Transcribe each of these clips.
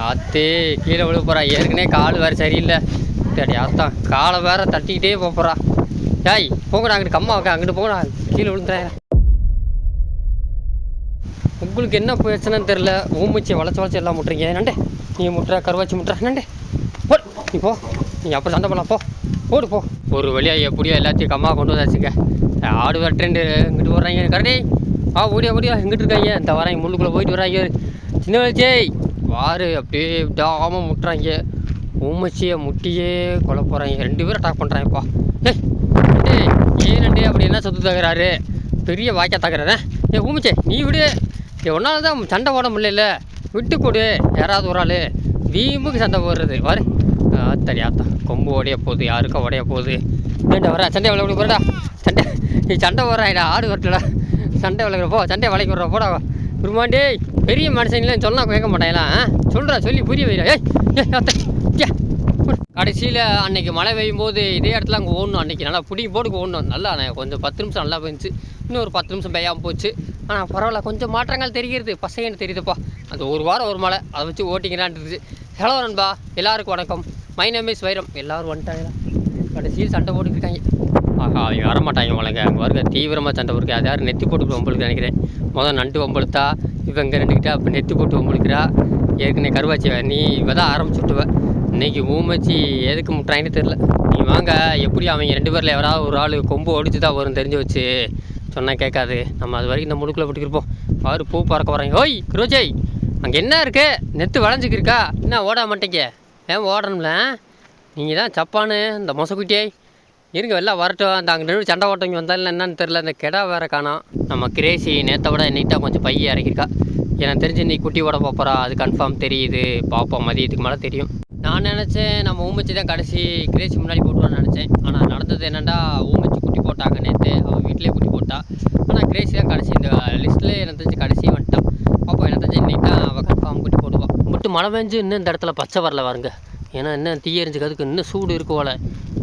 ஆத்தே கீழே விழ போகிறா ஏற்கனவே கால் வேறு சரியில்லை. சரி அத்தான் காலை வேற தட்டிக்கிட்டே போக போகிறா ஏய் போங்கடா அங்கிட்டு கம்மா வைக்க அங்கிட்டு போங்கடா. கீழே விழுந்துறேன் உங்களுக்கு என்ன பிரச்சனைன்னு தெரில ஊமிச்சி வளச்சு வளச்சி எல்லாம் முட்டுறீங்க. நண்டே நீ முட்டுற கருவாச்சி முட்டுற. நண்டே ஓடு நீ போ. நீ அப்புறம் சண்டை பண்ணலாம் போ ஓடு போ. ஒரு வழியாக எப்படியோ எல்லாத்தையும் கம்மா கொண்டு வந்தாச்சுங்க. ஆடு வெட்டுறேன்ட்டு இங்கிட்டு வர்றாங்க கரெக்டே ஆ ஓடியா ஓடியா. எங்கிட்டு இருக்காங்க. இந்த வராங்க முள்ளுக்குள்ளே போயிட்டு வராங்க சின்ன வளர்ச்சி வாரு அப்படியே விடாமல் முட்டுறாங்க. ஊமச்சியை முட்டியே கொலை போகிறாங்க ரெண்டு பேரும் அட்டாக் பண்ணுறாங்கப்பா ஏய் டே ஏன் அப்படி என்ன சொத்து தகுறாரு பெரிய வாய்க்கா தகுறாரே ஏ ஊமிச்சே நீ விடு. ஏ ஒன்னால தான் சண்டை போட முடியல. விட்டு கொடு யாராவது ஒரு ஆள். வீம்புக்கு சண்டை போடுறது. வாரு. ஆத்தடி கொம்பு உடைய போகுது. யாருக்கும் உடைய போகுது? ஏண்டா வர சண்டை விளையாட போடா. சண்டை நீ சண்டை போடுறாடா ஆடு வரட்டடா சண்டை விளக்குறப்போ போ. சண்டை விளைக்க விட்ற போடா. குருமாண்டே பெரிய மனுஷன்லாம் சொன்னால் கேட்க மாட்டாங்களா? சொல்கிறா சொல்லி புரிய வைடா. ஏ கடைசியில் அன்னைக்கு மழை பெய்யும் போது இதே இடத்துல அங்கே ஓடணும். அன்றைக்கி நல்லா பிடிங்கி போட்டுக்கு ஓடணும். நல்லா நான் கொஞ்சம் பத்து நிமிஷம் நல்லா பெஞ்சிச்சு. இன்னும் ஒரு பத்து நிமிஷம் பெய்யாமல் போச்சு. ஆனால் பரவாயில்ல கொஞ்சம் மாற்றங்கள் தெரிகிறது. பசங்கன்னு தெரியுதுப்பா. அந்த ஒரு வாரம் ஒரு மழை. அதை வச்சு ஓட்டிங்கிறான் ஹலோ நண்பா எல்லாருக்கும் வணக்கம். மை நேம் இஸ் வைரம். எல்லோரும் வந்துட்டாங்களா? கடைசியில் சண்டை போட்டுக்கிட்டாங்க ஆஹா அவங்க வரமாட்டாங்க மலைங்க அங்கே வருங்க தீவிரமாக சண்டை போட்டுருக்கு. அது யாரும் நெத்தி போட்டு உங்களுக்கு நினைக்கிறேன். முதல் நண்டு வம்பளுத்தா இவன் இங்கே நின்றுக்கிட்டா அப்போ நெத்தி போட்டு வம்பளுக்கிறா ஏற்கனவே கருவாச்சி நீ இவ தான் ஆரம்பிச்சு விட்டுவ இன்னைக்கு ஊமச்சி எதுக்கு முட்டாயின்னு தெரில நீ வாங்க எப்படி அவங்க ரெண்டு பேரில் எவராவது ஒரு ஆள் கொம்பு ஒடிச்சு தான் வரும் தெரிஞ்சு வச்சு சொன்னால் கேட்காது. நம்ம அது வரைக்கும் இந்த முழுக்கில் போட்டுக்கிருப்போம் பாரு பூ பறக்க போகிறாங்க ஓய் குரோஜய் அங்கே என்ன இருக்கு? நெத்து வளைஞ்சிக்கிருக்கா. என்ன ஓட மாட்டேங்க? ஏன் ஓடணும்ல நீங்கள் தான் சப்பானு இந்த மொசக்குட்டியை. இருங்க வெளில வரட்டும். அந்த அங்கே நின்று சண்டை ஓட்டவங்க வந்தாலும் என்னன்னு தெரில அந்த கிடா வேற காணோம் நம்ம கிரேசி நேற்றை விட இன்னைக்கு தான் கொஞ்சம் பைய இறக்கிருக்கா எனக்கு தெரிஞ்சு இன்னைக்கு குட்டி ஓட போகிறா அது கன்ஃபார்ம் தெரியுது. பார்ப்போம் மதியத்துக்கு மேலே தெரியும். நான் நினச்சேன் நம்ம ஊமச்சி தான் கடைசி கிரேசி முன்னாடி போட்டுவான்னு நினச்சேன். ஆனால் நடந்தது என்னென்னா ஊமச்சி குட்டி போட்டாங்க நேற்று அவன் வீட்டிலே குட்டி போட்டா. ஆனால் கிரேசி தான் கடைசி. இந்த லிஸ்ட்டில் எனக்கு தெரிஞ்சு கடைசி வந்துட்டான். அப்போ எனக்கு தெரிஞ்சு இன்றைக்கி தான் அவள் கன்ஃபார்ம் குட்டி போடுவான் மட்டும் மழை பெஞ்சு இன்னும் இந்த இடத்துல பச்சை வரல வருங்க ஏன்னா இன்னும் தீயரிஞ்சுக்கிறதுக்கு இன்னும் சூடு இருக்குவோல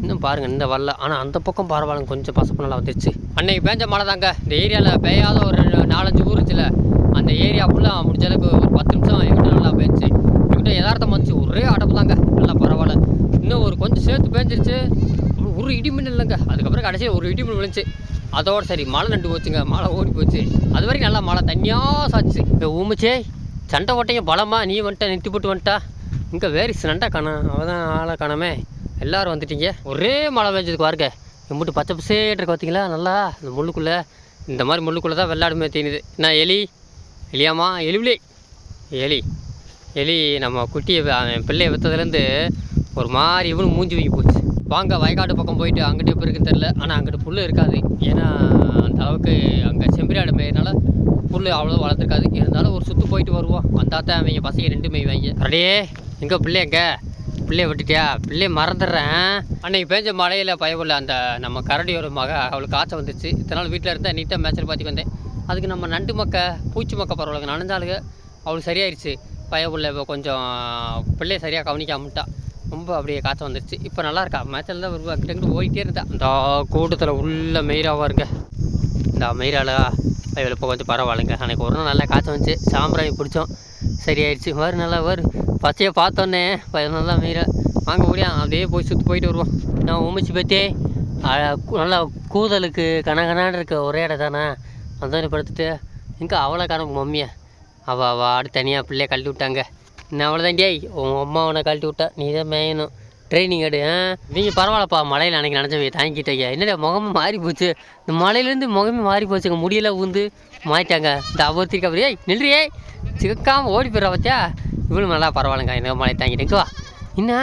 இன்னும் பாருங்க இந்த வரல. ஆனால் அந்த பக்கம் பரவாயில்ல கொஞ்சம் பசப்பு நல்லா வந்துருச்சு. அன்னைக்கு பேஞ்ச மழை தாங்க. இந்த ஏரியாவில் பெய்யாத ஒரு நாலஞ்சு ஊர் அந்த ஏரியா ஃபுல்லாக முடிஞ்ச அளவுக்கு ஒரு பத்து நிமிஷம் எங்கிட்ட நல்லா பேஞ்சு எங்கிட்ட யதார்த்தம் வந்துச்சு ஒரே அடப்பு தாங்க. நல்லா பரவாயில்ல. இன்னும் ஒரு கொஞ்சம் சேர்த்து பேஞ்சிருச்சு. அப்புறம் ஒரு இடிமின் இல்லைங்க. அதுக்கப்புறம் கடைசியில் ஒரு இடிமின் விழுந்துச்சு. அதோட சரி மழை நண்டு போச்சுங்க. மழை ஓடி போச்சு. அது வரைக்கும் நல்லா மழை தனியாக சாச்சு. இப்போ ஊமிச்சே சண்டை ஓட்டையும் பலமாக நீ வந்துட்ட நிறுத்தி போட்டு வந்துட்டா. இங்கே வேறு சண்டை காணும். அவள் தான் ஆளை காணாமே. எல்லோரும் வந்துட்டீங்க. ஒரே மழை பெஞ்சதுக்கு பாருங்க. எம்பிட்டு பச்சை பசேட்டு இருக்க பார்த்தீங்களா நல்லா இந்த முள்ளுக்குள்ளே. இந்த மாதிரி முள்ளுக்குள்ளே தான் வெள்ளாடுமே தெரியுது நான் எலி? எலியாமா எலிவிலே. எலி. எலி நம்ம குட்டியை என் அவன் பிள்ளையை விற்றதுலேருந்து ஒரு மாதிரி இவனு மூஞ்சி வைக்க போச்சு. வாங்க வயக்காடு பக்கம் போயிட்டு அங்கிட்டு இப்போ இருக்குன்னு தெரில ஆனால் அங்கிட்டு புல் இருக்காது. ஏன்னா அந்த அளவுக்கு அங்கே செம்பிராடு மேயினால புல் அவ்வளோ வளர்த்துருக்காது. இருந்தாலும் ஒரு சுற்று போயிட்டு வருவோம். வந்தால் தான் அவங்க பசங்க ரெண்டு மேய்வாங்க. அடையே எங்கே பிள்ளை எங்கே? பிள்ளைய விட்டுட்டியா? பிள்ளைய மறந்துடுறேன். அன்னைக்கு பேஞ்ச மழையில் பயவுள்ள அந்த நம்ம கரடியோட மக அவளுக்கு காய்ச்சல் வந்துச்சு. இத்தனை நாள் வீட்டில் இருந்தால் நீட்டாக மேய்ச்சல் பார்த்துக்கு வந்தேன். அதுக்கு நம்ம நண்டு மக்க பூச்சி மக்க பரவாயில்ல நனைஞ்சாளுங்க அவளுக்கு சரியாயிருச்சு. பயவுள்ள இப்போ கொஞ்சம் பிள்ளைய சரியாக கவனிக்காமட்டா ரொம்ப அப்படியே காய்ச்சல் வந்துருச்சு. இப்போ நல்லா இருக்கா? மேய்ச்சல் தான் வருவா. கிட்ட போயிட்டே இருந்தா. இந்த கூட்டத்தில் உள்ள மெயிராவாக இருங்க இந்த மயிராளா? இப்போ கொஞ்சம் பரவாயில்லைங்க. அன்றைக்கி ஒரு நாள் நல்லா காய்ச்சல் வந்துச்சு. சாம்பிராணி பிடிச்சோம். சரியாயிடுச்சு வரும் நல்லா வரு. பச்சையை பார்த்தோன்னே ப- நல்லா மீற வாங்க முடியும் அப்படியே போய் சுற்றி போயிட்டு வருவோம். நான் உமிச்சு பற்றி நல்லா கூதலுக்கு கனகனான்னு இருக்க ஒரே இடம் தானே? வந்தோடனே படுத்துட்டு எங்கே அவளை காணும் மம்மியை. அவள் அவள் ஆடு தனியாக பிள்ளைய கழட்டி விட்டாங்க. இன்னும் அவ்வளோதான் டேய். உன் அம்மா உன்னை கழட்டி விட்டா நீ தான் மேயணும். ட்ரைனிங் எடு ஆ? நீங்கள் பரவாயில்லப்பா மழையில் அன்றைக்கி நினச்சவங்க தாங்கிட்டீங்க என்னடா முகமே மாறி போச்சு இந்த மலையிலேருந்து முகமே மாறி போச்சுங்க முடியெல்லாம் ஊந்து மாறிட்டாங்க. இந்த அபத்திரிக்கா அப்படியே நில்றியே. சிக்காமல் ஓடி போயிடுறா பார்த்தியா இவ்வளோ நல்லா பரவாயில்லங்க. இந்த மழை தாங்கிட்டு. என்ன?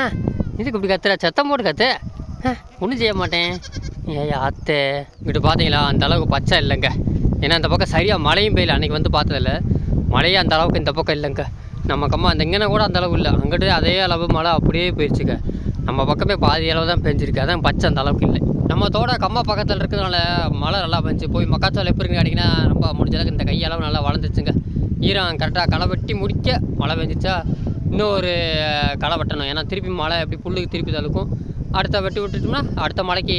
இதுக்கு இப்படி கத்துற? சத்தம் போட்டு கத்து. ஒன்றும் செய்ய மாட்டேன். ஏய் அத்தை. இங்கிட்டு பார்த்தீங்களா அந்த அளவுக்கு பச்சை இல்லைங்க. ஏன்னா அந்த பக்கம் சரியாக மழையும் பெய்யல. அன்றைக்கி வந்து பார்த்ததில்ல. மழையே அந்த அளவுக்கு இந்த பக்கம் இல்லைங்க. நம்ம கம்மா அந்த இங்கே கூட அந்த அளவு இல்லை. அங்கிட்டு அதே அளவு மழை அப்படியே போயிடுச்சுங்க நம்ம பக்கமே பாதி அளவு தான் பெஞ்சிருக்கு. அதான் பச்சை அந்த அளவுக்கு இல்லை. நம்ம தோட கம்மா பக்கத்தில் இருக்கிறதுனால மழை நல்லா பெஞ்சு போய் மக்காச்சோளம் எப்படி இருக்குன்னு கேட்டிங்கன்னா ரொம்ப முடிஞ்ச அளவுக்கு இந்த கையளவு நல்லா வளர்ந்துச்சுங்க. ஈரம் கரெக்டாக களை வெட்டி முடிக்க மழை பெஞ்சிச்சா இன்னும் ஒரு களை வெட்டணும். ஏன்னா திருப்பி மழை எப்படி புல்லுக்கு திருப்பி தழுக்கும் அடுத்த வெட்டி விட்டுட்டோம்னா அடுத்த மழைக்கு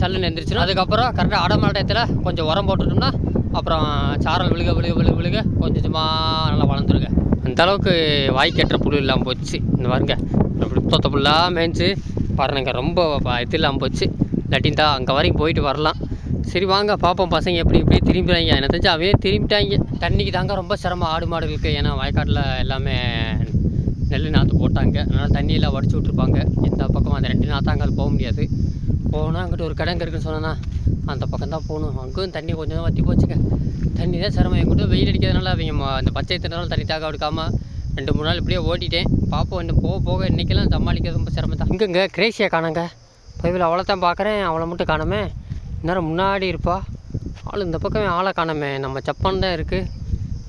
சல்லுன்னு எழுந்திரிச்சிடும் அதுக்கப்புறம் கரெக்டாக அடமழை டயத்தில் கொஞ்சம் உரம் போட்டுட்டோம்னா அப்புறம் சாரல் விழுக விழுக விழுக விழுக கொஞ்சம் கொஞ்சமாக நல்லா வளர்ந்துருங்க. அந்த அளவுக்கு வாய்க்கேற்ற புல் இல்லாமல் போச்சு. இந்த பாருங்க. அப்படி தொத்த புல்லாக மேய்ஞ்சு பாருங்க ரொம்ப ப- இல்லாமல் போச்சு. இல்லாட்டி தான் அங்கே வரைக்கும் போயிட்டு வரலாம். சரி வாங்க பார்ப்போம் பசங்க எப்படி எப்படி திரும்பிடுறாங்க எனக்கு தெரிஞ்சு அவையே திரும்பிட்டாங்க. தண்ணிக்கு தாங்க ரொம்ப சிரமம் ஆடு மாடுகளுக்கு. ஏன்னா வயக்காட்டில் எல்லாமே நெல் நாற்று போட்டாங்க. அதனால் தண்ணியெல்லாம் வடிச்சு விட்ருப்பாங்க எந்த பக்கம் அந்த ரெண்டு நாத்தாங்கால் போக முடியாது. போனால் அங்கிட்ட ஒரு கிடங்கு இருக்குன்னு சொன்னேன்னா அந்த பக்கம் தான் போகணும். அங்கேயும் தண்ணி கொஞ்சம் வற்றி போச்சுங்க. தண்ணி தான் சிரமம். எங்கிட்ட வெயில் அடிக்கிறதுனால அவங்க அந்த பச்சை தினாலும் தண்ணி தாக எடுக்காமல் ரெண்டு மூணு நாள் இப்படியே ஓட்டிட்டேன். பார்ப்போம் இன்னும் போக போக இன்றைக்கெல்லாம் சமாளிக்கிறது ரொம்ப சிரமம் தான் இங்கங்க கிரேசியை காணங்க. பைபிள் அவளை தான் பார்க்குறேன். அவளை மட்டும் காணாமே. இந்நேரம் முன்னாடி இருப்பா. ஆள் இந்த பக்கமே ஆளை காணாமே. நம்ம ஜப்பான் தான் இருக்குது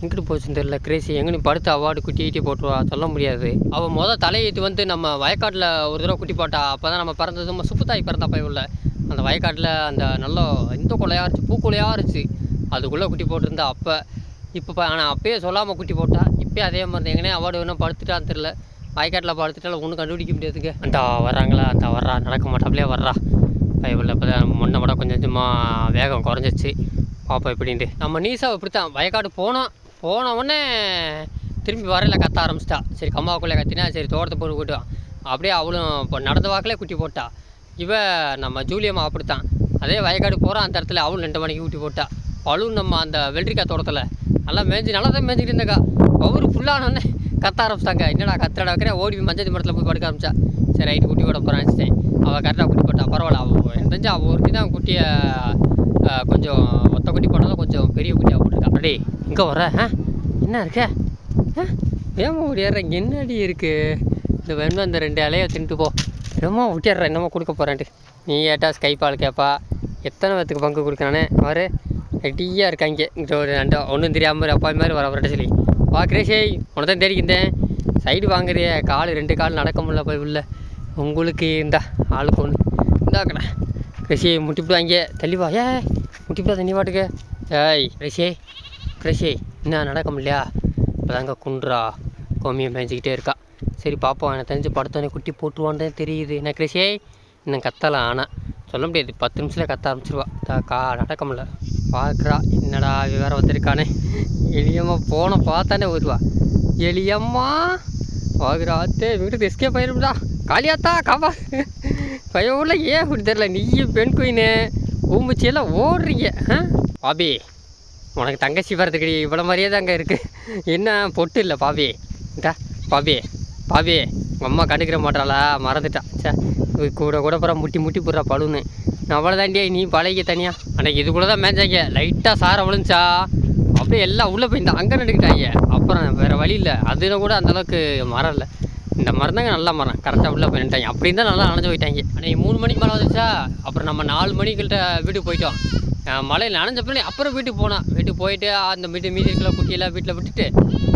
எங்கிட்டு போச்சுன்னு தெரியல கிரேசி எங்கன்னு படுத்து அவார்டு குட்டி ஈட்டி போட்டுருவா. சொல்ல முடியாது. அவள் மொதல் தலையீத்து வந்து நம்ம வயக்காட்டில் ஒரு தடவை குட்டி போட்டா அப்போ தான் நம்ம பிறந்தது நம்ம சுப்புத்தாய் பிறந்தா போய் உள்ள. அந்த வயக்காட்டில் அந்த நல்ல இந்த கொலையாக இருந்துச்சு பூக்குலையாக இருந்துச்சு. அதுக்குள்ளே குட்டி போட்டிருந்தா அப்போ இப்போ ஆனால் அப்பயே சொல்லாமல் குட்டி போட்டா இப்போயே அதே மாதிரி தான். எங்கனே அவார்டு வேணும் படுத்துட்டான்னு தெரில வயக்காட்டில் படுத்துட்டாலும் ஒன்றும் கண்டுபிடிக்க முடியாதுங்க. அந்த வர்றாங்களா? அந்த வர்றா. நடக்க மாட்டாப்லையே வர்றா. பைபிளில் இப்போ தான் முன்ன விட கொஞ்சம் கொஞ்சமாக வேகம் குறைஞ்சிச்சு பார்ப்போம் எப்படின்ட்டு. நம்ம நீசா இப்படி தான் வயக்காடு போனோம் போன உடனே திரும்பி வரையில கத்த ஆரம்பிச்சிட்டா. சரி கம்மாவுக்குள்ளே கத்தினா சரி தோட்டத்தை போட்டு கூட்டுவான் அப்படியே அவளும் இப்போ நடந்த வாக்கிலே குட்டி போட்டா. இவ நம்ம ஜூலியம்மா அப்படித்தான். அதே வயக்காடு போகிறான் அந்த இடத்துல. அவளும் ரெண்டு மணிக்கு ஊட்டி போட்டா. அவளும் நம்ம அந்த வெள்ளரிக்காய் தோட்டத்தில் நல்லா மேய்ஞ்சி நல்லா தான் மேய்ஞ்சிட்டு இருந்தக்கா. அவரு ஃபுல்லானோடனே கத்த ஆரம்பிச்சிட்டாங்க. என்னடா கத்தடா வைக்கிறேன்? ஓடி போய் மஞ்சள் மரத்தில் போய் படுக்க ஆரம்பிச்சா. சரி ரைட்டு குட்டி போட போகிறான் சரி அவள் கரெக்டாக குட்டி போட்டா. பரவாயில்ல அவள் எனக்கு தெரிஞ்சு அவள் ஒருத்தி தான். குட்டியை கொஞ்சம் ஒத்த குட்டி போட்டாலும் கொஞ்சம் பெரிய குட்டியாக போட்டிருக்கா. அப்படி இங்கே வர ஆ? என்ன இருக்க? ஆ? ஏமா ஓடிடுறேன் என்னடி இருக்குது இந்த வேணும் அந்த ரெண்டு இலையை தின்ட்டு போ. என்னமோ ஓட்டிடுறேன் என்னமோ கொடுக்க போகிறேன்ட்டு நீ ஏட்டா ஸ்கைப்பால் கேட்பா எத்தனை பேத்துக்கு பங்கு கொடுக்குறானே வரு. ரெடியாக இருக்காங்க. இங்கே ஒரு ரெண்டு ஒன்றும் தெரியாமல் அப்பா மாதிரி வர வரட்ட சொல்லி. வா கிரேஷேய் உன தான் தேடிக்கிந்தேன் சைடு வாங்குறிய கால் ரெண்டு கால் நடக்க முடியல போய் உள்ள. உங்களுக்கு இந்தா ஆளுக்கு ஒன்று இந்தாக்கண்ணே கிருஷி முட்டிவிடுவாங்க தள்ளிவா ஏ முட்டிவிடா தண்ணி பாட்டுக்கு. ஏய் கிருஷி கிருஷி என்ன நடக்க முடியலையா? இப்போதாங்க குன்றா. கோமியை மேய்ஞ்சிக்கிட்டே இருக்கா. சரி பாப்போம். எனக்கு தெரிஞ்சு படுத்தோடனே குட்டி போட்டுருவான்னு தெரியுது. என்ன கிருஷி? இன்னும் கத்தலாம் ஆனால் சொல்ல முடியாது. பத்து நிமிஷத்தில் கத்த ஆரம்பிச்சிருவா. தா கா நடக்க முடில பார்க்குறா என்னடா இவ வந்திருக்கானே. எளியம்மா போன பார்த்தானே வருவா எளியம்மா வாகுறாத்தே வீட்டுக்கு எஸ்கே போயிரும்டா காளியாத்தா காப்பா பையன் ஊரில் ஏன் அப்படி தெரில நீயும் பெண் குயின்னு ஊம்புச்சியெல்லாம் ஓடுறீங்க ஆ? பாபி உனக்கு தங்கச்சி வரதுக்கு இவ்வளோ மாதிரியே தாங்க இருக்குது என்ன பொட்டு இல்லை பாபி. இந்தா பாபி பாபி. அம்மா கண்டுக்கிற மாட்டாளா? மறந்துட்டா. சே கூட கூட அப்புறம் முட்டி முட்டி போடுறா பழுன்னு அவ்வளோ தாண்டியா நீ பழகிக்க தனியா? அன்னைக்கு இது கூட தான் மேய்ச்சாங்க லைட்டாக சார விழுந்துச்சா? அப்படியே எல்லாம் உள்ளே போயிருந்தா அங்கே நடுக்கிட்டாங்க அப்புறம் வேறு வழி இல்லை. அதுல கூட அந்தளவுக்கு மரம் இல்லை இந்த மரம் தாங்க நல்ல மரம் கரெக்டாக உள்ளே போயிட்டாங்க அப்படி தான் நல்லா நனைஞ்சு போயிட்டாங்க. அன்றைக்கி மூணு மணிக்கு மேலே வந்துச்சா? அப்புறம் நம்ம நாலு மணிக்கிட்ட வீட்டுக்கு போயிட்டோம். அஹ் மழையில் நனைஞ்ச பிள்ளை அப்புறம் வீட்டுக்கு போனோம். வீட்டுக்கு போயிட்டு அந்த வீட்டு மீதி இருக்கிற குட்டியெல்லாம் வீட்டில் விட்டுட்டு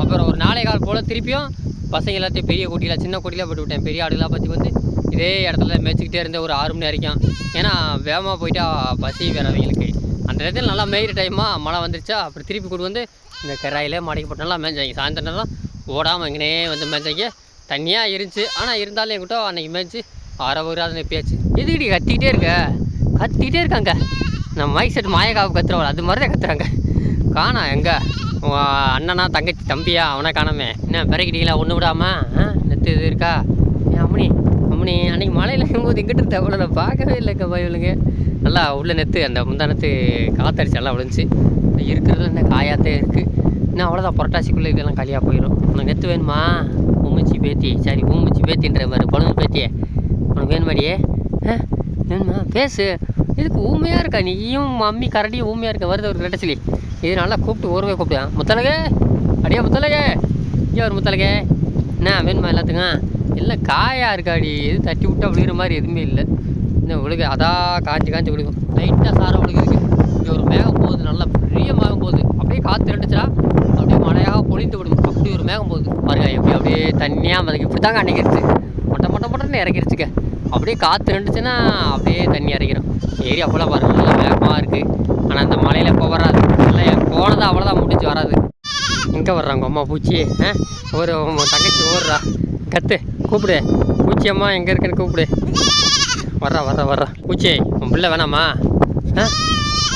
அப்புறம் ஒரு நாளை கால் போல் திருப்பியும் பசங்க எல்லாத்தையும் பெரிய குட்டியில் சின்ன குட்டிலாம் போட்டு விட்டேன். பெரிய ஆடுலாம் பற்றி வந்து இதே இடத்துல மேய்ச்சிக்கிட்டே இருந்தேன் ஒரு ஆறு மணி வரைக்கும். ஏன்னா வேகமாக போயிட்டா பசி வேறு அவங்களுக்கு அந்த இடத்துல நல்லா மேயிற டைமாக மழை வந்துருச்சா அப்புறம் திருப்பி கொண்டு வந்து இந்த கராயிலே மாடிக்கு போட்டு நல்லா மேய்ஞ்சாங்க. சாயந்தரம் ஓடாமல் எங்கனே வந்து மேய்ஞ்சாங்க. தண்ணியாக இருந்துச்சு. ஆனால் இருந்தாலும் என்கிட்ட அன்றைக்கி மேய்ச்சி அரை ஒரு அதை எதுக்கிட்டி கத்திக்கிட்டே இருக்க? கத்திக்கிட்டே இருக்காங்க. நம்ம மைக் செட் மாயக்காவு கத்துறவள் அது மாதிரி தான் கத்துறாங்க. காணா எங்கே? அண்ணனா தங்கச்சி தம்பியா? அவனை காணாமே. என்ன பிறக்கிட்டீங்களா ஒன்று விடாம? ஆ? நெத்து இது இருக்கா? ஏன் அம்மனி அம்மனி அன்னைக்கு மழையில் இருக்கும்போது இங்கிட்டு அவ்வளோ நான் பார்க்கவே இல்லைங்க பயலுங்க நல்லா உள்ள நெத்து அந்த முந்தா நெத்து காத்தடிச்சு நல்லா விழுந்துச்சு இருக்கிறதுல என்ன காயாத்தே இருக்குது இன்னும் அவ்வளோதான் புரட்டாசிக்குள்ளே இதெல்லாம் காலியாக போயிடும் உனக்கு நெத்து வேணுமா? ஊமிச்சி பேத்தி. சரி ஊமிச்சி பேத்தின்ற மாதிரி பொழுது பேத்தியே. உனக்கு வேணுமாடியே ஆ வேணுமா? பேசு. இதுக்கு ஊமையாக இருக்கா? நீயும் மம்மி கரடியும் ஊமையாக இருக்க? வருது ஒரு ரெட்டச்சிலி இது நல்லா கூப்பிட்டு ஊருக்கே கூப்பிடுவேன் முத்தலகே அடியா முத்தலகே இங்கே ஒரு முத்தலகே என்ன வேணுமா எல்லாத்துக்கும்? எல்லாம் காயாக இருக்காடி. எது தட்டி விட்டா விழுகிற மாதிரி எதுவுமே இல்லை. இன்னும் விழுக? அதான் காஞ்சி காஞ்சி விழுகும் லைட்டாக சாரம் விழுகுதுக்கு இங்கே ஒரு மேகம் போகுது நல்லா பெரிய மேகம் போகுது. அப்படியே காற்று ரெண்டுச்சா அப்படியே மழையாக பொழிந்து விடும். அப்படி ஒரு மேகம் போகுது. பாருங்க எப்படி அப்படியே தண்ணியாக மதக்கு. இப்படி தாங்க அன்னைக்கு மொட்டை மொட்டை மொட்டைன்னு இறக்கிருச்சுக்க அப்படியே காற்று இருந்துச்சுன்னா அப்படியே தண்ணி இறக்கிறோம் ஏரியா ஃபுல்லாக பாருங்க நல்லா வேகமாக இருக்குது ஆனால் அந்த மலையில் இப்போ வராது. நல்லா போனது அவ்வளோதான் முடிச்சு வராது. எங்கே வர்றாங்க அம்மா பூச்சி? ஆ? ஒரு தங்கச்சி ஓடுறா. கத்து கூப்பிடு. பூச்சி அம்மா எங்கே இருக்குன்னு கூப்பிடு. வர்றா வர்றா வர்றா. பூச்சி உன் பிள்ளை வேணாமா? ஆ?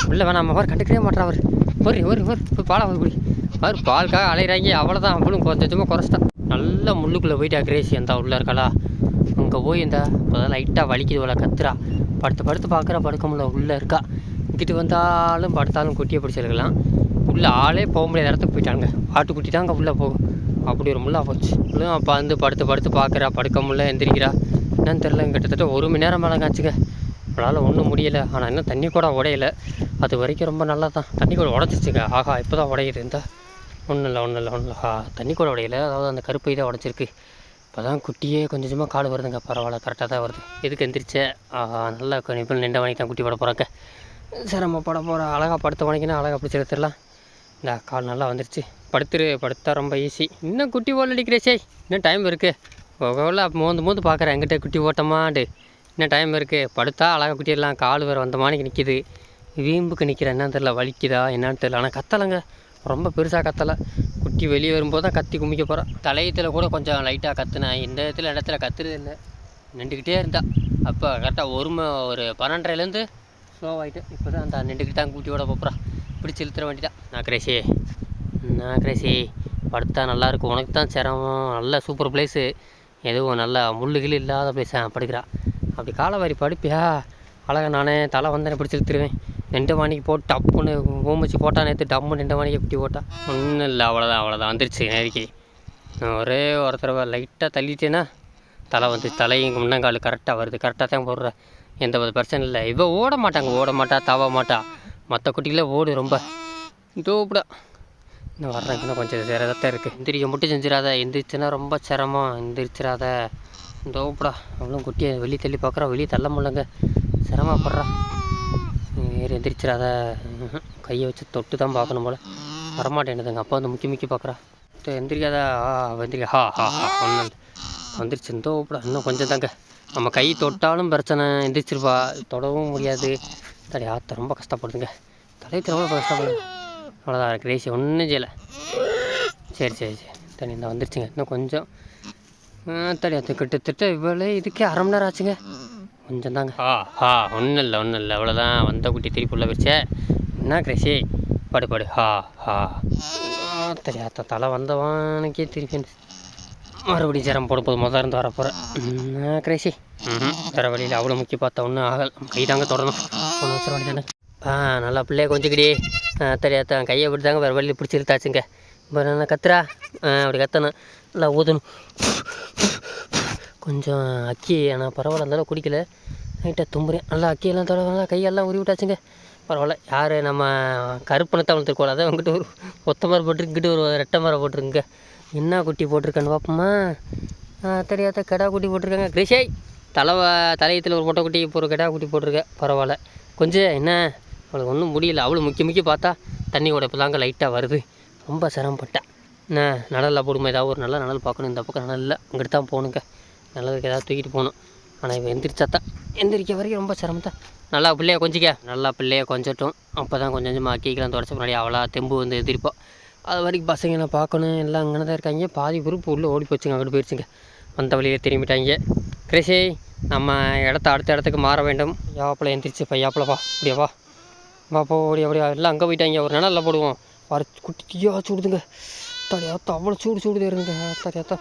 பிள்ளை வேணாமா? அவர் கண்டுக்கவே மாட்டா அவர் ஒரு ஒரு ஒரு போய் பாலா போய் குடி. அவர் பால்காக அலையிறாங்க. அவ்வளோதான் அவளும் கொஞ்சம் கொஞ்சமாக குறைச்சிட்டான் நல்லா முள்ளுக்குள்ளே போயிட்டா கிரேசி. அந்த உள்ளே இருக்காளா? அங்கே போய் இந்த இப்போதான் லைட்டாக வலிக்குது போல கத்துறா. படுத்து படுத்து பார்க்குற படுக்க முடியல. உள்ளே இருக்கா. இங்கிட்டு வந்தாலும் படுத்தாலும் குட்டியை பிடிச்சிருக்கலாம் உள்ளே ஆளே போக முடியாத இடத்துக்கு போயிட்டாங்க ஆட்டுக்குட்டி தான் அங்கே உள்ளே போகும். அப்படி ஒரு முள்ளா போச்சு. உள்ளே அப்போ வந்து படுத்து படுத்து பார்க்குறா படுக்க முடியல எந்திரிக்கிறா. என்னன்னு தெரில கிட்டத்தட்ட ஒரு மணி நேரம் மேலே காய்ச்சிங்க அவளால் ஒன்றும் முடியலை. ஆனால் இன்னும் தண்ணி கூட உடையலை. அது வரைக்கும் ரொம்ப நல்லா தான் தண்ணி கூட உடச்சிச்சுங்க. ஆஹா இப்போ தான் உடையுது. இருந்தா ஒன்றும் இல்லை ஒன்றும் இல்லை ஒன்றும் இல்லை. தண்ணி கூட உடையல. அதாவது அந்த கருப்பை தான் உடச்சிருக்கு. இப்போ தான் குட்டியே கொஞ்சம் கொஞ்சமாக கால் வருதுங்க. பரவாயில்ல கரெக்டாக தான் வருது. எதுக்கு எந்திரிச்சே? நல்லா இப்போ நின்ற வணிக்கு தான் குட்டி போட போகிறாங்க சிரமப்பட போகிற அழகாக படுத்த வணிக்கினா அழகாக பிடிச்சி எடுத்துடலாம் இந்த கால் நல்லா வந்துருச்சு. படுத்துரு படுத்தா ரொம்ப ஈஸி இன்னும் குட்டி போல் அடிக்கிறே சே இன்னும் டைம் இருக்குது ஒவ்வொரு மோந்து மோந்து பார்க்குறேன் எங்கிட்ட குட்டி ஓட்டமாண்டு. இன்னும் டைம் இருக்குது படுத்தா அழகாக குட்டிடலாம் கால் வேறு வந்த மாணிக்கு நிற்கிது வீம்புக்கு நிற்கிறேன் என்னன்னு தெரில வலிக்குதா என்னான்னு தெரில ஆனால் கத்தலைங்க. ரொம்ப பெருசாக கத்தலை. கத்தி வெளியே வரும்போது தான் கத்தி குமிக்க போகிறான் தலையத்தில் கூட கொஞ்சம் லைட்டாக கத்துனேன் இந்த இடத்துல இடத்துல கத்துறது இல்லை. நின்றுக்கிட்டே இருந்தா. அப்போ கரெக்டாக ஒரு ம ஒரு பன்னெண்டரைலேருந்து ஸ்லோ ஆகிட்டு இப்போ தான் அந்த நின்றுக்கிட்டு தான் குட்டியோட போகிறா பிடிச்சி இழுத்துற வேண்டியதான் நான் கிரேசி நான் கிரேசி படுத்தா நல்லாயிருக்கும் உனக்கு தான் சிரமம். நல்ல சூப்பர் பிளேஸு எதுவும் நல்லா முள்ளுகள் இல்லாத பிளேஸ் படுக்கிறா. அப்படி காலவாரி படுப்பியா? அழகாக நானே தலை வந்தேன் பிடிச்சி இழுத்துருவேன். ரெண்டு மணிக்கு போட்டு டப்புன்னு ஓமிச்சு போட்டா நேற்று டம்மு ரெண்டு மணிக்கு எப்படி போட்டால் ஒன்றும் இல்லை அவ்வளோதான் அவ்வளோதான் வந்துருச்சு நேரிக்கு. நான் ஒரே ஒரு தடவை லைட்டாக தள்ளிட்டேன்னா தலை வந்து தலையும் முன்னங்கால் கரெக்டாக வருது. கரெக்டாக தான் போடுறேன் எந்த ஒரு பிரச்சனை இல்லை. இவ ஓட மாட்டாங்க ஓட மாட்டா தவ மாட்டா. மற்ற குட்டிகளே ஓடு ரொம்ப. தூப்படா இன்னும் வர்றேன் இன்னும் கொஞ்சம் சிரதத்தான் இருக்குது எந்திரிக்க மட்டும் செஞ்சிடாத. எந்திரிச்சுன்னா ரொம்ப சிரமம். எந்திரிச்சிடாத. தோப்படா அவ்வளோ குட்டியை வெளியே தள்ளி பார்க்குறா. வெளியே தள்ள முடியலங்க. சிரமப்படுறா. வேறு எந்திரிச்சிடாத. கையை வச்சு தொட்டு தான் பார்க்கணும் போல். வரமாட்டேன்னுதுங்க. அப்பா வந்து முக்கி முக்கி பார்க்குறா. எந்திரிக்காத. ஆ ஹா ஹா ஹா ஒன்றும் வந்துருச்சு. தோப்படா இன்னும் கொஞ்சம் தாங்க. நம்ம கை தொட்டாலும் பிரச்சனை. எந்திரிச்சிருப்பா. தொடவும் முடியாது. தடி ஆத்த ரொம்ப கஷ்டப்படுதுங்க. தலைக்கு ரொம்ப கஷ்டப்படுது. அவ்வளோதான் கிரேசி ஒன்றும் செய்யலை. சரி சரி சரி. தண்ணி இந்த வந்துருச்சுங்க. இன்னும் கொஞ்சம். ஆ, அது கிட்டத்தட்ட இவ்வளோ இதுக்கே அரை மணி நேரம் ஆச்சுங்க. கொஞ்சம் தாங்க ஆ ஹா ஒன்றும் இல்லை ஒன்றும் இல்லை அவ்வளோதான் வந்த குட்டி திருப்பி உள்ள வச்சே என்ன கிரேசி? படு படு. ஹா ஹா ஆத்த தலை வந்தவனுக்கே திருப்பி மறுபடியும் ஜரம் போட போது முதல்ல இருந்து வர போகிறேன் கிரேசி? ம் வேறு வழியில் அவ்வளோ முக்கிய பார்த்தா ஒன்றும் ஆகல். கை தாங்க தொடரணும். ஒன்று வச்சிட வேண்டியதானே ஆ நல்லா பிள்ளைய கொஞ்சிக்கிடி. தெரியாத கையை விட்டு தாங்க வேறு வழியில் பிடிச்சி இழுத்தாச்சுங்க இப்போ நான் கத்துறா? ஆ, அப்படி கத்தணும். நல்லா ஊதணும். கொஞ்சம் அக்கி ஆனால் பரவாயில்ல இருந்தாலும் குடிக்கல. நைட்டாக தும்புறேன். நல்லா அக்கியெல்லாம் தொடங்க கையெல்லாம் உருவி விட்டாச்சுங்க. பரவாயில்ல. யார் நம்ம கருப்பனை தமிழ் திருக்கோள் அதான் உங்ககிட்ட ஒரு ஒத்த மரம் போட்டிருக்கு இங்கிட்ட ஒரு ரெட்டை மரம் போட்டிருக்குங்க. என்ன குட்டி போட்டிருக்கேன்னு பார்ப்போமா தெரியாத கடா குட்டி போட்டிருக்காங்க. கிரிஷை தலை தலையத்தில் ஒரு மொட்டை குட்டி இப்போ ஒரு கடா குட்டி போட்டிருக்க. பரவாயில்ல. கொஞ்சம் என்ன? அவளுக்கு ஒன்றும் முடியல. அவளும் முக்கி முக்கி பார்த்தா தண்ணி உடைப்பு தாங்க லைட்டாக வருது. ரொம்ப சிரமப்பட்டேன் என்ன நடலில் போடுமா? ஏதாவது ஒரு நல்ல நடல் பார்க்கணும். இந்த பக்கம் நிழல் இல்லை அங்கிட்டு தான் போகணுங்க. நல்லதுக்கு ஏதாவது தூக்கிட்டு போகணும். ஆனால் இவன் எந்திரிச்சாத்தான் எந்திரிக்க வரைக்கும் ரொம்ப சிரமத்தான் நல்லா பிள்ளைய கொஞ்சிக்க. நல்லா பிள்ளைய கொஞ்சட்டும். அப்போ தான் கொஞ்சம் கொஞ்சமாக அக்கிக்கலாம் தொடச்ச முன்னாடி அவளா தெம்பு வந்து எதிர்ப்போம் அது வரைக்கும் பசங்களை பார்க்கணும். எல்லாம் அங்கே தான் இருக்காங்க. பாதி குரூப் உள்ளே ஓடி போச்சுங்க. அங்கிட்டு போயிடுச்சுங்க வந்த வழியே திரும்பிட்டாங்க. கிரேஷே நம்ம இடத்த அடுத்த இடத்துக்கு மாற வேண்டும். யாப்பில் எந்திரிச்சு பையாப்பில் வா. இப்படியா வா. வா போ ஓடி அப்படியா எல்லாம் அங்கே போயிட்டாங்க. ஒரு நிழல்ல போடுவோம். வர குட்டியா சூடுதுங்க. தடையாத்தா அவ்வளோ சூடு சூடு இருங்க தடையாத்தா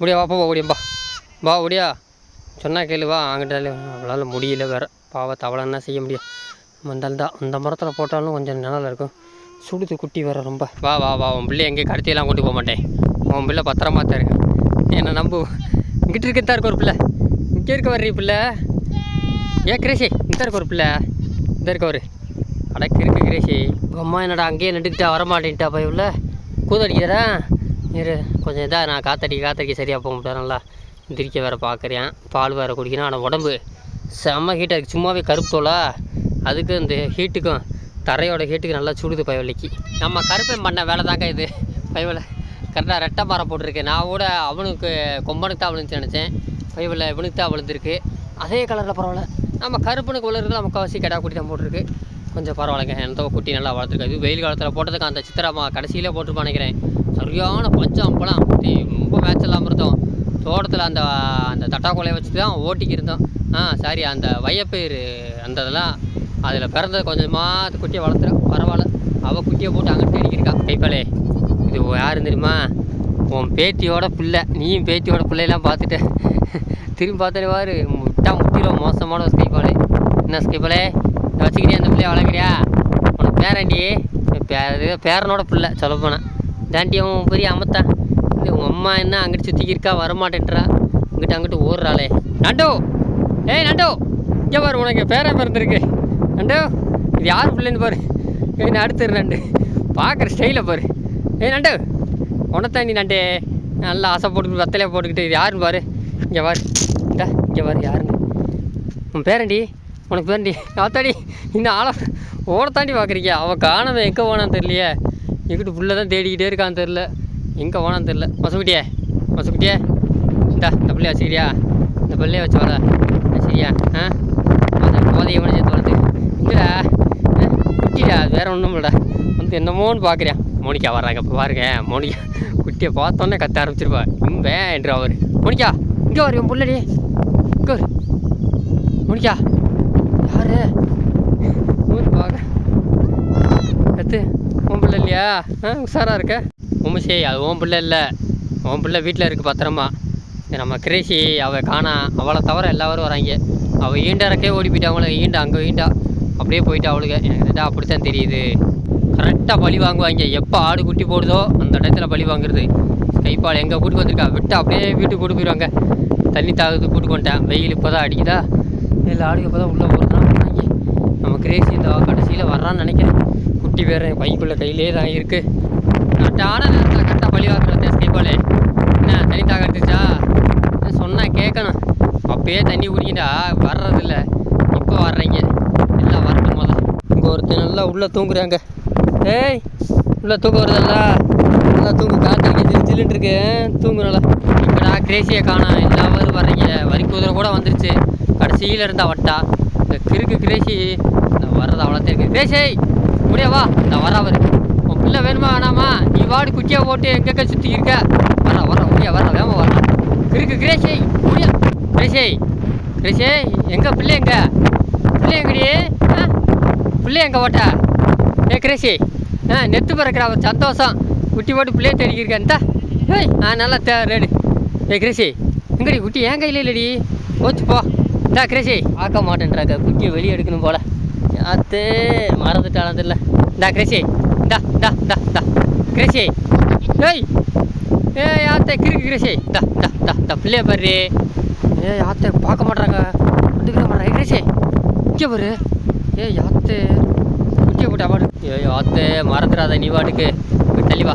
முடியா வா போ ஓடியம்பா வா ஒடியா சொன்னால் கேளு வா. அங்கிட்டாலே அவளால் முடியல வேற. பாவத்தை தவளை என்ன செய்ய முடியும்? வந்தால்தான் அந்த மரத்தில் போட்டாலும் கொஞ்சம் நிழல் இருக்கும். சுடுது குட்டி வேற ரொம்ப. வா வா வா. உன் பிள்ளை எங்கேயும் கடத்தியெல்லாம் கொண்டு போக மாட்டேன். உன் பிள்ளை பத்திரமா தான் இருக்கு. என்னை நம்பு? இங்கிட்டு இருக்கத்தான் இருக்க ஒரு பிள்ளை. இங்கே இருக்க வர்றீ பிள்ளை. ஏ கிரேஷி. இந்த இருக்க ஒரு பிள்ளை. இந்த இருக்க ஒரு. அடக்கு இருக்கு கிரேஷி. உங்க அம்மா என்னடா அங்கேயே நின்றுக்கிட்டா வரமாட்டேன்ட்டா போய் உள்ள. கூதடிக்கிறேன் இரு கொஞ்சம் இதாக நான் காத்தடிக்க காத்தடிக்க சரியாக போக முடியாது நல்லா. எந்திரிக்க வேறு பார்க்குறேன் பால் வேறு குடிக்கணும் ஆனால் உடம்பு செம்ம ஹீட்டாக இருக்குது சும்மாவே கருப்புத்தோலா அதுக்கு இந்த ஹீட்டுக்கும் தரையோட ஹீட்டுக்கு நல்லா சுடுது பயவலைக்கு நம்ம கருப்பன் பண்ண வேலை தாங்க இது. பயவலை கரெக்டாக ரெட்டை மரம் போட்டிருக்கு. நான் கூட அவனுக்கு கொம்பனுக்கு தான் விழுந்துச்சு நினச்சேன். பயவில் இவனுக்கு தான் விழுந்திருக்கு. அதே கலரில் பரவாயில்ல. நம்ம கருப்பனுக்கு விழுறது முக்கால்வாசி கிடா குட்டி தான் போட்டிருக்கு. கொஞ்சம் பரவாயில்லைங்க. எந்த குட்டி நல்லா வளர்த்துருக்கு அது வெயில் காலத்தில் போட்டதுக்கு அந்த சித்திரமா கடைசியிலே போட்டிருப்பான்னு நினைக்கிறேன். சரியான பஞ்சம் அப்போலாம் குட்டி ரொம்ப மேட்ச் இல்லாமல் இருந்தோம். தோட்டத்தில் அந்த அந்த தட்டாக்குலையை வச்சு தான் ஓட்டிக்கு இருந்தோம். ஆ சாரி அந்த வையப்பயிர் அந்த இதெல்லாம் அதில் பிறந்த கொஞ்சமாக அது குட்டியை வளர்த்துறேன் பரவாயில்ல. அவள் குட்டியை போட்டு அங்கே அடிக்கிருக்கா கைப்பாலே இது யாருன்னு தெரியுமா? உன் பேத்தியோட பிள்ளை. நீயும் பேத்தியோட பிள்ளையெல்லாம் பார்த்துட்டு திரும்பி பார்த்தாலே பாரு முட்டா முட்டிடும் மோசமான ஒரு ஸ்கைபாலு என்ன ஸ்கைபாலே வச்சுக்கிறியா அந்த பிள்ளைய வளர்க்குறியா? உனக்கு பேரண்டி பேரனோட பிள்ளை சொல்ல போனேன் தாண்டி அவன் பெரிய அமத்தான். இந்த உங்கள் அம்மா என்ன அங்கிட்டு சுற்றிக்கி இருக்கா? வரமாட்டேன்றா. இங்கிட்ட அங்கிட்டு ஓடுறாளே. நண்டோ! ஏய் நண்டோ! இங்கே பாரு உனக்கு பேரே பிறந்திருக்கு. நண்டோ இது யார் பிள்ளைன்னு பாரு. என்ன அடுத்து நண்டு. பார்க்குற ஸ்டைலை பாரு. ஏய் நண்டு! உனத்தாண்டி நண்டே. நல்லா ஆசை போட்டுக்கிட்டு வத்தலையாக போட்டுக்கிட்டு இது யாருன்னு பாரு. இங்கே பாரு. இந்தா இங்கே பாரு யாருன்னு. உன் பேரண்டி? உனக்கு பேரண்டி? ஆத்தாடி இந்த ஆளை ஓடத்தாண்டி பார்க்குறீங்க அவன் காணவன் எங்கே போனான்னு தெரியலையே. எங்கிட்டு புள்ள தான் தேடிக்கிட்டே இருக்கான்னு தெரில எங்கே போனான்னு தெரில மசக்குட்டியே மசக்குட்டியே இந்தா இந்த பிள்ளைய வச்சுக்கிறியா? இந்த பிள்ளைய வச்சு வர சரியா ஆ? போதையை போதைய உடனே தோணுது இங்கடா குட்டிடா அது வேற ஒன்றும் இல்லடா. வந்து என்னமோன்னு பார்க்குறியா மோனிக்கா வர்றாங்க இப்போ பாருங்க. மோனிகா குட்டியை பார்த்தோன்னே கத்த ஆரம்பிச்சிருப்பா. இம்பே என்று அவர். மோனிக்கா இங்கே வரும் என் புள்ளடி. இங்கே வரு. மோனிகா யாரு? பார்க்க கத்து உன் பிள்ளை இல்லையா? ஆ உஷாராக இருக்க. உமிஷே அது உன் பிள்ளை இல்லை. உன் பிள்ளை வீட்டில் இருக்குது பத்திரமா. நம்ம கிரேசி அவள் காணா. அவளை தவிர எல்லாரும் வராங்க. அவள் ஈண்டறக்கே ஓடி போயிட்டா அவங்கள ஈண்டா அங்கே ஈண்டா. அப்படியே போயிட்டா அவளுக்கு எனக்கு தெரிஞ்சா அப்படி தான் தெரியுது கரெக்டாக பழி வாங்குவாங்க. எப்போ ஆடு குட்டி போடுதோ அந்த இடத்துல பழி வாங்குறது. கைப்பால் எங்கே கூட்டு வந்திருக்கா? விட்டு அப்படியே வீட்டுக்கு கூட்டு போயிடுவாங்க. தண்ணி தாகுது கூட்டு கொண்டேன் வெயில் இப்போ தான் அடிக்குதா? இல்லை ஆடுக்கு இப்போ தான் உள்ளே போகிறதுனா நம்ம கிரேசி இந்த கடைசியில் வர்றான்னு நினைக்கிறேன். குட்டி வேறு பைக்குள்ளே கையிலே தான் இருக்குது கரெக்டான நேரத்தில் கரெக்டாக பழி வாங்குறது கைப்பாலே என்ன தண்ணி தாக எடுத்துச்சா சொன்னால் கேட்கணும் அப்பயே தண்ணி குடிக்கிட்டா வர்றதில்ல. இப்போ வர்றீங்க. எல்லாம் வரட்டும் முதல்ல. இங்கே ஒருத்தர் நல்லா உள்ளே தூங்குறாங்க. ஏய் உள்ளே தூங்க வருதல்ல. நல்லா தூங்கு. காற்று ஜிலு ஜில்லுன்னு இருக்கு தூங்கு இப்படா கிரேசியை காணும். எல்லாரும் வர்றீங்க. வரி குதிரை கூட வந்துருச்சு. கடைசியில் இருந்தா வட்டா. இந்த கிறுக்கு கிரேசி. இந்த வர்றது அவ்வளோ இருக்கு. கிரேசி முடியா வா. இந்த வரா வரு உன் பிள்ளை வேணுமா வேணாமா? நீ வாடு குச்சியை போட்டு எங்கெங்க சுற்றி இருக்க. வர வர முடியா வர வேமா வர கிறுக்கு கிரேஷே முடியா கிரேஷே கிரேஷே எங்க பிள்ளை பிள்ளைங்கடியே பிள்ளை எங்கடி? ஆ? பிள்ளை எங்க ஓட்ட ஏ கிரேஷே. ஆ நெத்து பிறக்கிறா ஒரு சந்தோஷம். குட்டி போட்டு பிள்ளைய தெரிஞ்சிருக்கேன் இந்தா. ஏய் ஆ நல்லா தே ரெடி. ஏ கிரேசி எங்கடி குட்டி என் கையில் இல்லடி. போச்சு போ. இந்தா கிரேஷே. ஆக்க மாட்டேன்றாங்க குட்டியை வெளியே எடுக்கணும் போல. அத்தே மறந்துட்டாலும் இல்லை இந்தா கிரேசி இந்தா இந்தா இந்தா இந்தா. கிரேசி ஏய் ஏ யாத்தே கிறுக்கு கிரேசி இந்தா இந்தா இந்தா இந்த பிள்ளைய பாரு ஏ யாத்தே பார்க்க மாட்றாங்க. வந்துக்கிற மாட்றாங்க கிரேசி இங்கே பாரு. ஏ யாத்தே குட்டியை போட்டு அவாடு ஏ யாத்தே மறந்துடாத நீ வாட்டுக்கு. இங்கிட்டு தள்ளி வா.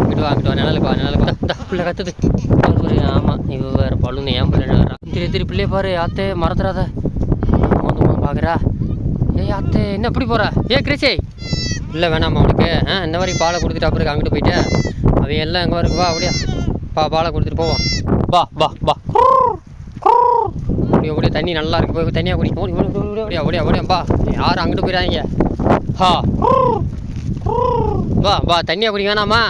இங்கிட்டு வா இங்கிட்டு வா. நிழலுக்கு வா நிழலுக்கு வா. இந்தா பிள்ளை கத்துது. பாரு, பாரு ஆமாம் இவ வேறு பழுன்னு ஏன் பிள்ளை வர்றா திரு திரு பிள்ளைய பாரு யாத்தே மறந்துடாத. மோந்து மோந்து பார்க்குறா. ஏ யாத்தே என்ன எப்படி போகிறா ஏ கிரேசி இல்லை வேணாமா அவனுக்கு ஆ இந்த மாதிரி பாலை கொடுத்துட்டு அப்புறம் அங்கிட்டு போயிட்டு? அவன் எல்லாம் எங்கே இருக்கு வா அப்படியா பா பாலை கொடுத்துட்டு போவோம். வா வா வா. அப்படியே அப்படியே தண்ணி நல்லா இருக்கு. போய் தண்ணியாக குடி ஓடி ஓடி அப்படியா ஓடியா பா யாரும் அங்கிட்டு போயிடாதீங்க. ஹா. வா வா தண்ணியாக குடிக்க வேணாமா?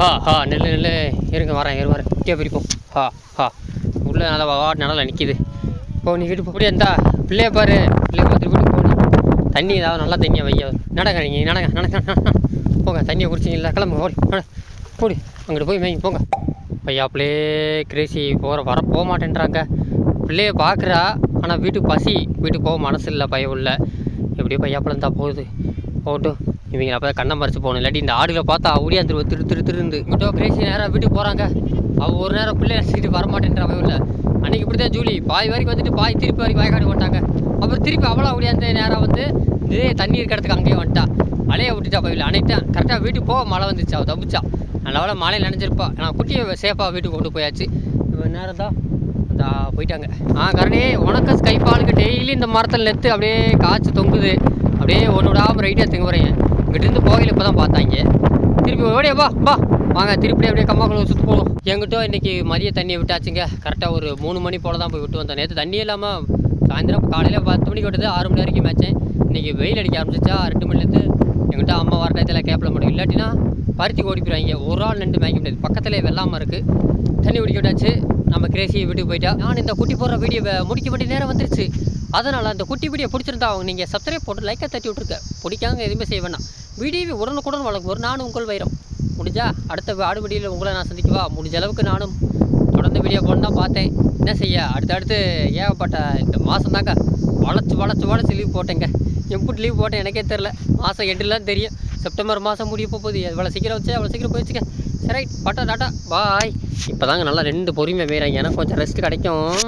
ஹா ஹா நெல் நெல்லு. இருங்க வரேன் இரு வரேன். குட்டியாக பிரிப்போம். ஹா ஹா. உள்ளே நல்லா வா நல்லா நிற்கிது போ நீ வீட்டு போடியா இந்தா. பிள்ளைய பாரு. பிள்ளைய பார்த்துட்டு போட்டு தண்ணி ஏதாவது நல்லா தண்ணியை வைய. நடங்க நீங்கள் நடங்க நடங்க போங்க தண்ணியை குடிச்சிங்களா கிளம்புங்க ஓடி போடி. அங்கிட்டு போய் மேய்ங்க போங்க. ஐயா பிள்ளையே கிரேசி போகிற வர போக மாட்டேன்றாங்க. பிள்ளையை பார்க்குறா ஆனால் வீட்டுக்கு பசி. வீட்டுக்கு போக மனசு இல்லை பையன் உள்ள. எப்படியோ பையாப்பழம் தான் போகுது. போகட்டும் இவங்க அப்போ கண்ணை மறைச்சு போகணும். இல்லாட்டி இந்த ஆடுகளை பார்த்தா ஓடியாந்துருவ திரு திரு திரு திருந்து இங்கிட்டோ கிரேசி நேராக வீட்டுக்கு போகிறாங்க அவள் ஒரு நேரம் பிள்ளை நினச்சிக்கிட்டு வர மாட்டேன்றா இல்லை அன்றைக்கி இப்படி தான் ஜூலி. பாய் வரைக்கும் வந்துட்டு பாய் திருப்பி வரைக்கும் வாய்க்காடு போட்டாங்க அப்புறம் திருப்பி அவளா ஓடியாந்து நேராக வந்து இதே தண்ணி இருக்கிறதுக்கு அங்கேயே வந்துட்டா. மழையை விட்டுட்டா போயில அன்னைக்கு கரெக்டாக வீட்டுக்கு போக மழை வந்துச்சு அவள் தப்பிச்சா. நல்லவளை மழையில் நினைஞ்சிருப்பா. நான் குட்டியை சேஃபாக வீட்டுக்கு கொண்டு போயாச்சு. இப்போ நேரம் தான். அந்த போயிட்டாங்க. ஆ கரடி உனக்கு ஸ்கைப்பாளுக்கு டெய்லி இந்த மரத்தில் நெத்து அப்படியே காய்ச்சி தொங்குது. அப்படியே ஒன்று விடாமல் ரைட்டாக திங்க வரீங்க இங்கிட்டிருந்து போகையில் இப்போ தான் பார்த்தாங்க. திருப்பி ஓடியா பா பா வாங்க திருப்பி அப்படியே கம்மாக்குள்ள சுற்று போகணும். எங்கிட்ட இன்றைக்கி மதிய தண்ணியை விட்டாச்சுங்க. கரெக்டாக ஒரு மூணு மணி போல் தான் போய் விட்டு வந்தோம். நேற்று தண்ணி இல்லாமல் சாயந்தரம் காலையில் பத்து மணிக்கு விட்டது ஆறு மணி வரைக்கும் மேட்ச்சேன் இன்றைக்கி வெயில் அடிக்க ஆரம்பிச்சிச்சா ரெண்டு மணிலேருந்து எங்கிட்ட அம்மா வர டயத்தில் கேப்பில் முடியும் இல்லாட்டினா பருத்தி ஓடி போயிடுவாங்க ஒரு ஆள் நின்று மேய்க்க முடியாது. பக்கத்துலேயே வெள்ளாமல் இருக்குது தண்ணி குடிக்க விட்டாச்சு. நம்ம கிரேசி வீட்டுக்கு போயிட்டா. நான் இந்த குட்டி போடுற வீடியோவை முடிக்க வேண்டிய நேரம் வந்துருச்சு. அதனால் அந்த குட்டி வீடியோ பிடிச்சிருந்தா அவங்க நீங்கள் சப்ஸ்கிரைப் போட்டு லைக்கை தட்டி விட்ருக்க பிடிக்காங்க எதுவுமே செய்ய வேணாம். வீடியோவை உடனுக்குடன் வழங்குவோர் நானும் உங்கள் வைரம். முடிஞ்சா அடுத்த ஆடு வீடியோவில் உங்களை நான் சந்திக்கவா? முடிஞ்ச அளவுக்கு நானும் தொடர்ந்து வீடியோ போடணும் தான் பார்த்தேன். என்ன செய்ய? அடுத்தடுத்து ஏகப்பட்ட இந்த மாதம் தாங்க வளச்சு வளச்சு வளைச்சு லீவ் போட்டேங்க. எப்படி லீவ் போட்டேன் எனக்கே தெரில மாதம் எட்டுலாம் தெரியும். செப்டம்பர் மாதம் முடிய போகுது எவ்வளோ சீக்கிரம் வச்சு அவ்வளோ சீக்கிரம் போயிடுச்சுக்க சரி பட்டா டாட்டா. டாட்டா பாய் இப்போ தாங்க நல்லா ரெண்டு பொறுமையாக மேய்றாங்க. எனக்கு கொஞ்சம் ரெஸ்ட் கிடைக்கும்.